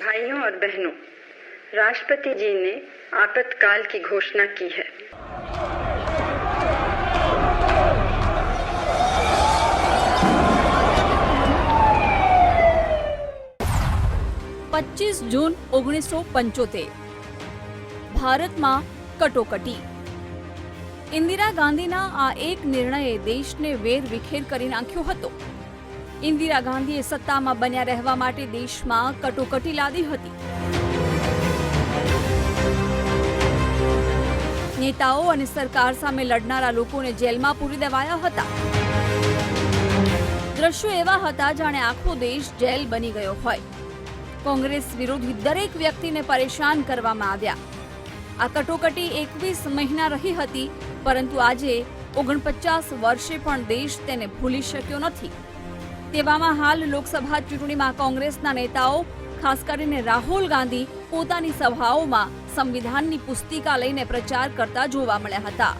भाइयों और बहनों राष्ट्रपति जी ने आपातकाल की घोषणा की है પચીસ જૂન ઓગણીસો પંચોતેર ભારતમાં કટોકટી ઇન્દિરા ગાંધીના આ એક નિર્ણયે દેશને વેર વિખેર કરી નાખ્યો હતો ઇન્દિરા ગાંધીએ સત્તામાં બન્યા રહેવા માટે દેશમાં કટોકટી લાદી હતી. નેતાઓ અને સરકાર સામે લડનારા લોકોને જેલમાં પૂરી દેવાયા હતા. દ્રશ્યો એવા હતા જાણે આખો દેશ જેલ બની ગયો હોય. કોંગ્રેસ વિરોધી દરેક વ્યક્તિને પરેશાન કરવામાં આવ્યા. આ કટોકટી એકવીસ મહિના રહી હતી, પરંતુ આજે ઓગણપચાસ વર્ષે પણ દેશ તેને ભૂલી શક્યો નથી. તેવામાં હાલ લોકસભા ચૂંટણીમાં કોંગ્રેસના નેતાઓ, ખાસ કરીને રાહુલ ગાંધી, પોતાની સભાઓમાં સંવિધાનની પુસ્તિકા લઈને પ્રચાર કરતા જોવા મળ્યા હતા.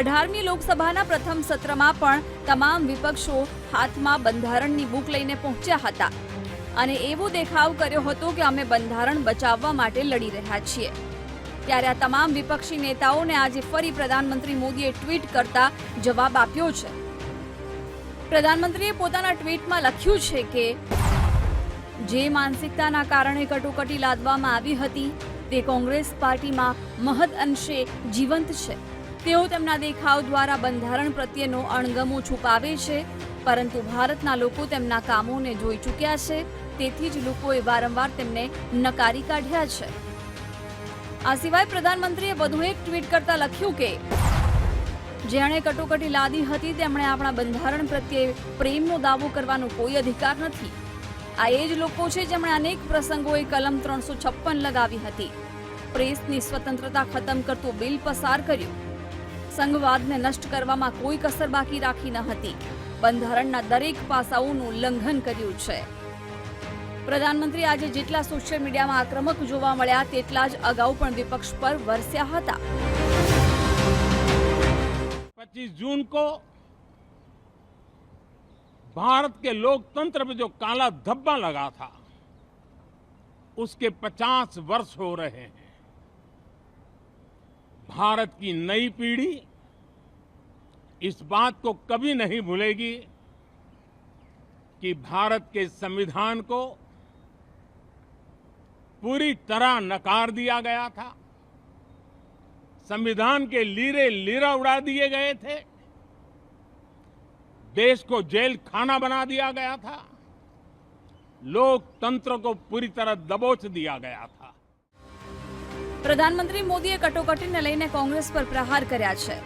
અઢારમી લોકસભાના પ્રથમ સત્રમાં પણ તમામ વિપક્ષો હાથમાં બંધારણની બુક લઈને પહોંચ્યા હતા. અને એવો દેખાવ કર્યો હતો કે અમે બંધારણ બચાવવા માટે લડી રહ્યા છીએ. ત્યારે આ તમામ વિપક્ષી નેતાઓને આજે ફરી પ્રધાનમંત્રી મોદીએ ટ્વીટ કરતા જવાબ આપ્યો છે. પ્રધાનમંત્રીએ પોતાના ટ્વીટમાં લખ્યું છે કે, જે માનસિકતાના કારણે કટોકટી લાદવામાં આવી હતી, તે કોંગ્રેસ પાર્ટીમાં મહદ અંશે જીવંત છે. તેઓ તેમના દેખાવ દ્વારા બંધારણ પ્રત્યેનો અણગમો છુપાવે છે, પરંતુ ભારતના લોકો તેમના કામોને જોઈ ચૂક્યા છે, તેથી જ લોકોએ વારંવાર તેમને નકારી કાઢ્યા છે. આ સિવાય પ્રધાનમંત્રીએ વધુ એક ટ્વીટ કરતા લખ્યું કે, જેણે કટોકટી લાદી હતી, તેમણે આપણા બંધારણ પ્રત્યે પ્રેમનો દાવો કરવાનો કોઈ અધિકાર નથી. આ એ જ લોકો છે જેમણે અનેક પ્રસંગોએ કલમ ત્રણસો છપ્પન લગાવી હતી. પ્રેસની સ્વતંત્રતા ખતમ કરતું બિલ પસાર કર્યું. સંઘવાદને નષ્ટ કરવામાં કોઈ કસર બાકી રાખી ન હતી. બંધારણના દરેક પાસાઓનું ઉલ્લંઘન કર્યું છે. પ્રધાનમંત્રી આજે જેટલા સોશિયલ મીડિયામાં આક્રમક જોવા મળ્યા તેટલા જ અગાઉ પણ વિપક્ષ પર વરસ્યા હતા 25 जून को भारत के लोकतंत्र में जो काला धब्बा लगा था उसके 50 वर्ष हो रहे हैं भारत की नई पीढ़ी इस बात को कभी नहीं भूलेगी कि भारत के संविधान को पूरी तरह नकार दिया गया था संविधान के लीरे लीरा उड़ा दिए गए थे देश को जेल खाना बना दिया गया था लोकतंत्र को पूरी तरह दबोच दिया गया था પ્રધાનમંત્રી મોદીએ કટોકટીને લઈને કોંગ્રેસ પર પ્રહાર કર્યા છે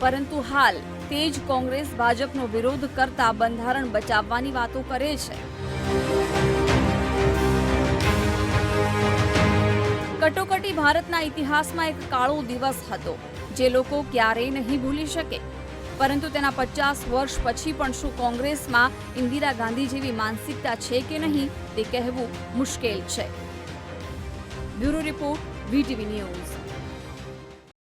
પરંતુ હાલ તે જ કોંગ્રેસ ભાજપનો વિરોધ કરતા બંધારણ બચાવવાની વાતો કરે છે કટોકટી ભારતના ઇતિહાસમાં એક કાળો દિવસ હતો, જે લોકો ક્યારેય નહીં ભૂલી શકે. પરંતુ તેના પચાસ વર્ષ પછી પણ શું કોંગ્રેસમાં ઇન્દિરા ગાંધી જેવી માનસિકતા છે કે નહીં, તે કહેવું મુશ્કેલ છે. Bureau report, VTV news.